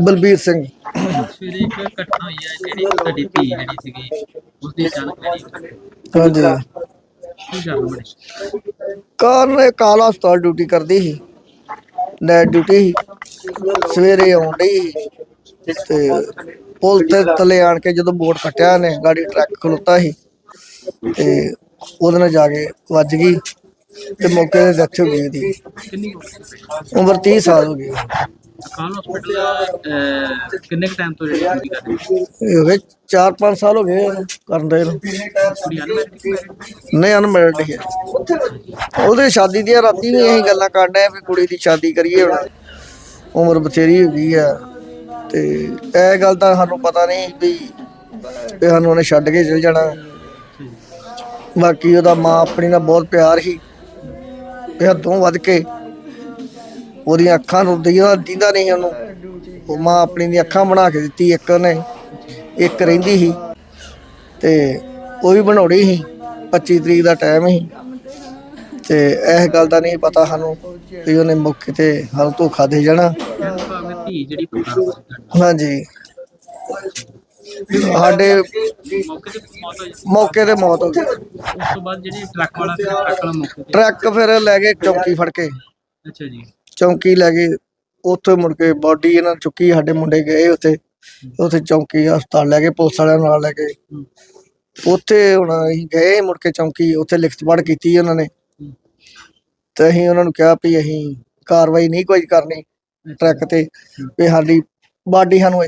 ਬਲਬੀਰ ਸਿੰਘ। ਸਵੇਰੇ ਇੱਕ ਘਟਨਾ ਹੋਈ ਹੈ ਜਿਹੜੀ ਤੁਹਾਡੀ ਧੀ ਜਿਹੜੀ ਸੀਗੀ ਉਸ ਦੀ ਜਾਣਕਾਰੀ ਹਾਂਜੀ। ਕੀ ਗੱਲ ਬਣੀ ਕਾਰਨ ਇਹ ਕਾਲਾ ਹਸਪਤਾਲ ਡਿਊਟੀ ਕਰਦੀ ਸੀ। ਨਾਈਟ ਡਿਊਟੀ ਸੀ। ਸਵੇਰੇ ਆਉਂਦੀ ਸੀ ਤੇ ਪੁਲ ਤੇ ਥੱਲੇ ਆਣ ਕੇ ਜਦੋਂ ਬੋਰਡ ਕੱਟਿਆ ਨੇ ਗਾੜੀ ਟਰੱਕ ਖਲੋਤਾ ਸੀ ਤੇ ਉਹਦੇ ਨਾਲ ਜਾ ਕੇ ਵੱਜ ਗਈ ਤੇ ਮੌਕੇ ਤੇ ਡੈਥ ਹੋ ਗਈ ਕਿੰਨੀ ਕੁ ਉਮਰ 30 ਸਾਲ ਹੋ ਗਈ। ਕਾਲ ਹਸਪੀਟਲ ਕਿੰਨੇ ਕੁ ਟਾਈਮ ਤੋਂ ਜਿਹੜੀ ਡਿਊਟੀ ਕਰ ਰਹੀ ਹੈ? ਇਹ ਹੋ ਗਏ 4-5 ਸਾਲ ਹੋ ਗਏ ਉਹਨੂੰ ਕਰਨ ਦੇ ਨੂੰ। ਕੁੜੀ ਅਨਮੈਰਿਡ ਨਹੀਂ ਅਨਮੈਰਿਡ ਹੈ ਉਹਦੇ ਸ਼ਾਦੀ ਦੀਆਂ ਰਾਤੀ ਵੀ ਅਸੀਂ ਗੱਲਾਂ ਕਰਦੇ ਆ ਵੀ ਕੁੜੀ ਦੀ ਸ਼ਾਦੀ ਕਰੀਏ ਹੁਣ। ਉਮਰ ਬਥੇਰੀ ਹੋ ਗਈ ਆ। ਤੇ ਇਹ ਗੱਲ ਤਾਂ ਸਾਨੂੰ ਪਤਾ ਨਹੀਂ ਵੀ ਵੀ ਸਾਨੂੰ ਉਹਨੇ ਛੱਡ ਕੇ ਚਲ ਜਾਣਾ। ਬਾਕੀ ਉਹਦਾ ਮਾਂ ਆਪਣੀ ਨਾਲ ਬਹੁਤ ਪਿਆਰ ਸੀ। ਇਹ ਹੱਦੋਂ ਵੱਧ ਕੇ ਉਹਦੀਆਂ ਅੱਖਾਂ ਦੀਦਾ ਦੀਦਾ ਨਹੀਂ ਉਹਨੂੰ ਉਹ ਮਾਂ ਆਪਣੀ ਦੀਆਂ ਅੱਖਾਂ ਬਣਾ ਕੇ ਦਿੱਤੀ ਇੱਕ ਨੇ ਇੱਕ ਰਹਿੰਦੀ ਸੀ ਤੇ ਉਹ ਵੀ ਬਣਾਉਣੀ ਸੀ 25 ਤਰੀਕ ਦਾ ਟਾਈਮ ਸੀ। ਤੇ ਇਹ ਗੱਲ ਦਾ ਨਹੀਂ ਪਤਾ ਸਾਨੂੰ ਵੀ ਉਹਨੇ ਮੌਕੇ ਤੇ ਹਲ ਧੋਖਾ ਦੇ ਜਾਣਾ। ਹਾਂਜੀ। ਸਾਡੇ ਮੌਕੇ ਤੇ ਮੌਤ ਹੋਈ ਮੌਕੇ ਤੇ ਮੌਤ ਹੋ ਗਈ। ਉਸ ਤੋਂ ਬਾਅਦ ਜਿਹੜੀ ਟਰੱਕ ਵਾਲਾ ਸੀ ਟਰੱਕ ਵਾਲਾ ਮੌਕੇ ਤੇ। ਟਰੱਕ ਫਿਰ ਲੈ ਗਏ ਚੌਂਕੀ ਫੜ ਕੇ। ਅੱਛਾ ਜੀ। ਚੌਂਕੀ ਲੈ ਗਏ ਉੱਥੇ ਮੁੜ ਕੇ ਬਾਡੀ ਇਹਨਾਂ ਨੇ ਚੁੱਕੀ, ਸਾਡੇ ਮੁੰਡੇ ਗਏ ਉੱਥੇ। ਉੱਥੇ ਚੌਂਕੀ ਹਸਪਤਾਲ ਲੈ ਗਏ ਪੁਲਿਸ ਵਾਲਿਆਂ ਨਾਲ ਲੈ ਗਏ ਉੱਥੇ ਹੁਣ ਅਸੀਂ ਗਏ ਮੁੜ ਕੇ ਚੌਂਕੀ, ਉੱਥੇ ਲਿਖਤ ਪੜ੍ਹ ਕੀਤੀ ਉਹਨਾਂ ਨੇ। ਤੇ ਅਸੀਂ ਉਹਨਾਂ ਨੂੰ ਕਿਹਾ ਵੀ ਅਸੀਂ ਕਾਰਵਾਈ ਨਹੀਂ ਕੋਈ ਕਰਨੀ ਟਰੱਕ ਤੇ, ਵੀ ਸਾਡੀ ਬਾਡੀ ਸਾਨੂੰ ਇੱਥੇ